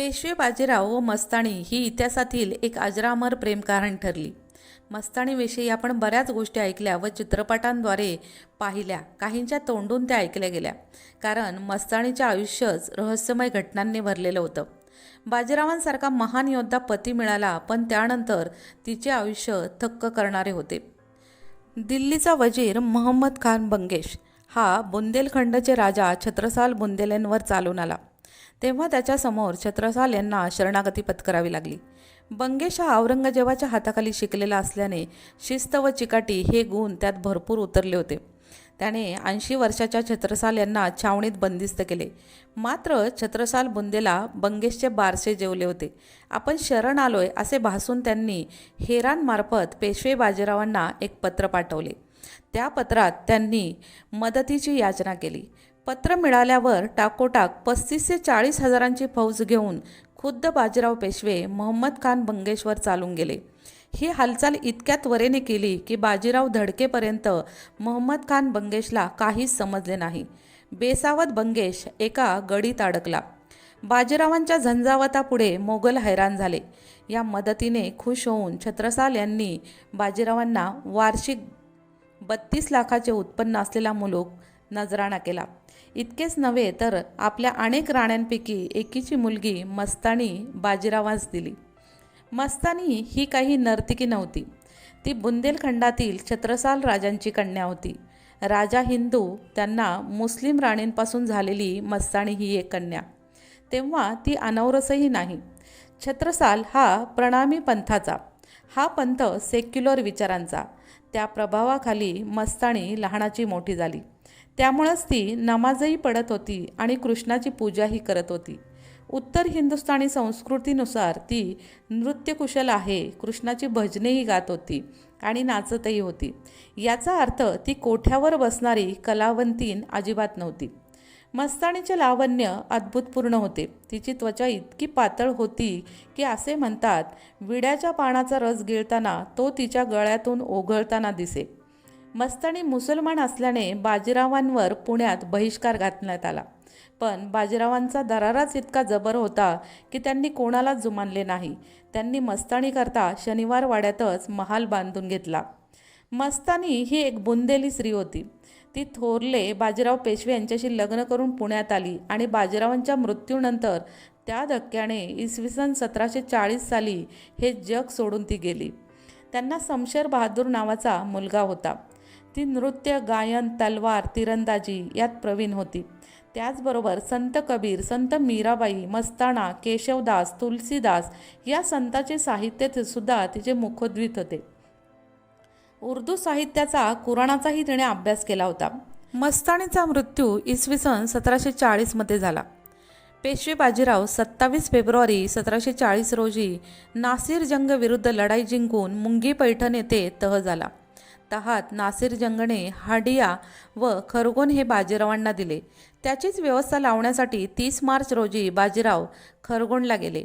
पेशवे बाजीराव व मस्तानी ही इतिहासातील एक अजरामर प्रेमकारण ठरली. मस्तानीविषयी आपण बऱ्याच गोष्टी ऐकल्या व चित्रपटांद्वारे पाहिल्या. काहींच्या तोंडून त्या ऐकल्या गेल्या. कारण मस्तानीचे आयुष्यच रहस्यमय घटनांनी भरलेलं होतं. बाजीरावांसारखा महान योद्धा पती मिळाला पण त्यानंतर तिचे आयुष्य थक्क करणारे होते. दिल्लीचा वजीर मोहम्मद खान बंगेश हा बुंदेलखंडचे राजा छत्रसाल बुंदेलेंवर चालून आला. तेव्हा त्याच्यासमोर छत्रसाल यांना शरणागती पत्करावी लागली. बंगेश हा औरंगजेबाच्या हाताखाली शिकलेला असल्याने शिस्त व चिकाटी हे गुण त्यात भरपूर उतरले होते. त्याने ऐंशी वर्षाच्या छत्रसाल यांना छावणीत बंदिस्त केले. मात्र छत्रसाल बुंदेला बंगेशचे बारसे जेवले होते. आपण शरण आलोय असे भासून त्यांनी हेरांमार्फत पेशवे बाजीरावांना एक पत्र पाठवले. त्या पत्रात त्यांनी मदतीची याचना केली. पत्र मिळाल्यावर टाकोटाक पस्तीस ते चाळीस हजारांची फौज घेऊन खुद्द बाजीराव पेशवे मोहम्मद खान बंगेशवर चालून गेले. ही हालचाल इतक्या त्वरेने केली की बाजीराव धडकेपर्यंत मोहम्मद खान बंगेशला काहीच समजले नाही. बेसावत बंगेश एका गडीत अडकला. बाजीरावांच्या झंझावतापुढे मोगल हैराण झाले. या मदतीने खुश होऊन छत्रसाल यांनी बाजीरावांना वार्षिक बत्तीस लाखाचे उत्पन्न असलेला मुलूक नजराणा केला. इतकेच नव्हे तर आपल्या अनेक राण्यांपैकी एकीची मुलगी मस्तानी बाजीरावास दिली. मस्तानी ही काही नर्तिकी नव्हती. ती बुंदेलखंडातील छत्रसाल राजांची कन्या होती. राजा हिंदू त्यांना मुस्लिम राणींपासून झालेली मस्तानी ही एक कन्या. तेव्हा ती अनवरसही नाही. छत्रसाल हा प्रणामी पंथाचा. हा पंथ सेक्युलर विचारांचा. त्या प्रभावाखाली मस्तानी लहानाची मोठी झाली. त्यामुळंच ती नमाजही पडत होती आणि कृष्णाची पूजाही करत होती. उत्तर हिंदुस्थानी संस्कृतीनुसार ती नृत्यकुशल आहे कृष्णाची भजनेही गात होती आणि नाचतही होती. याचा अर्थ ती कोठ्यावर बसणारी कलावंतीन अजिबात नव्हती. मस्तानीचे लावण्य अद्भुतपूर्ण होते. तिची त्वचा इतकी पातळ होती की असे म्हणतात विड्याच्या पानाचा रस गिळताना तो तिच्या गळ्यातून ओघळताना दिसे. मस्तानी मुसलमान असल्याने बाजीरावांवर पुण्यात बहिष्कार घातण्यात आला. पण बाजीरावांचा दराराच इतका जबर होता की त्यांनी कोणालाच जुमानले नाही. त्यांनी मस्तानीकरता शनिवार वाड्यातच महाल बांधून घेतला. मस्तानी ही एक बुंदेली स्त्री होती. ती थोरले बाजीराव पेशवे यांच्याशी लग्न करून पुण्यात आली आणि बाजीरावांच्या मृत्यूनंतर त्या धक्क्याने इसवी सन सतराशे चाळीस साली हे जग सोडून ती गेली. त्यांना समशेर बहादूर नावाचा मुलगा होता. ती नृत्य गायन तलवार तिरंदाजी यात प्रवीण होती. त्याचबरोबर संत कबीर संत मीराबाई मस्ताना केशवदास तुलसीदास या संतांचे साहित्य सुद्धा तिचे मुखोद्वित होते. उर्दू साहित्याचा कुराणाचाही तिने अभ्यास केला होता. मस्तानीचा मृत्यू इसवी सन सतराशे चाळीसमध्ये झाला. पेशवे बाजीराव सत्तावीस फेब्रुवारी सतराशे चाळीस रोजी नासिर जंग विरुद्ध लढाई जिंकून मुंगी पैठण येथे तह झाला. तहात नासिर जंगणे हाडिया व खरगोन हे बाजीरावांना दिले. त्याचीच व्यवस्था लावण्यासाठी तीस मार्च रोजी बाजीराव खरगोणला गेले.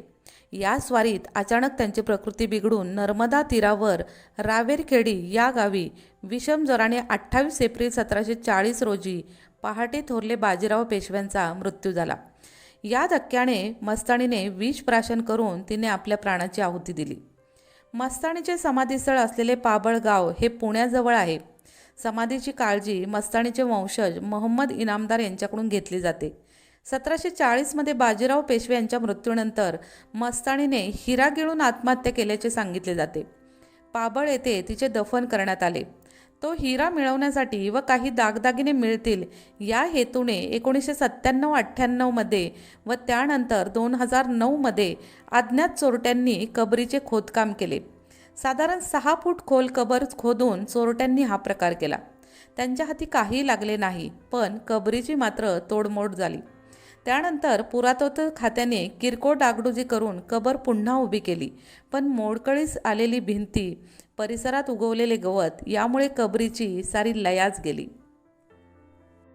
या स्वारीत अचानक त्यांची प्रकृती बिघडून नर्मदा तीरावर रावेरखेडी या गावी विषम ज्वराने अठ्ठावीस एप्रिल सतराशे चाळीस रोजी पहाटे थोरले बाजीराव पेशव्यांचा मृत्यू झाला. या धक्क्याने मस्तानीने विष प्राशन करून तिने आपल्या प्राणाची आहुती दिली. मस्तानीचे समाधीस्थळ असलेले पाबळ गाव हे पुण्याजवळ आहे. समाधीची काळजी मस्तानीचे वंशज मोहम्मद इनामदार यांच्याकडून घेतली जाते. सतराशे चाळीसमध्ये बाजीराव पेशवे यांच्या मृत्यूनंतर मस्तानीने हिरा गिळून आत्महत्या केल्याचे सांगितले जाते. पाबळ येथे तिचे दफन करण्यात आले. तो हिरा मिळवण्यासाठी व काही दागदागिने मिळतील या हेतूने एकोणीसशे सत्त्याण्णव अठ्ठ्याण्णवमध्ये व त्यानंतर दोन हजार नऊमध्ये अज्ञात चोरट्यांनी कबरीचे खोदकाम केले. साधारण सहा फूट खोल कबर खोदून चोरट्यांनी हा प्रकार केला. त्यांच्या हाती काही लागले नाही पण कबरीची मात्र तोडमोड झाली. त्यानंतर पुरातत्व खात्याने किरकोळ डागडुजी करून कबर पुन्हा उभी केली. पण मोडकळीस आलेली भिंती परिसरात उगवलेले गवत यामुळे कबरीची सारी लयाच गेली.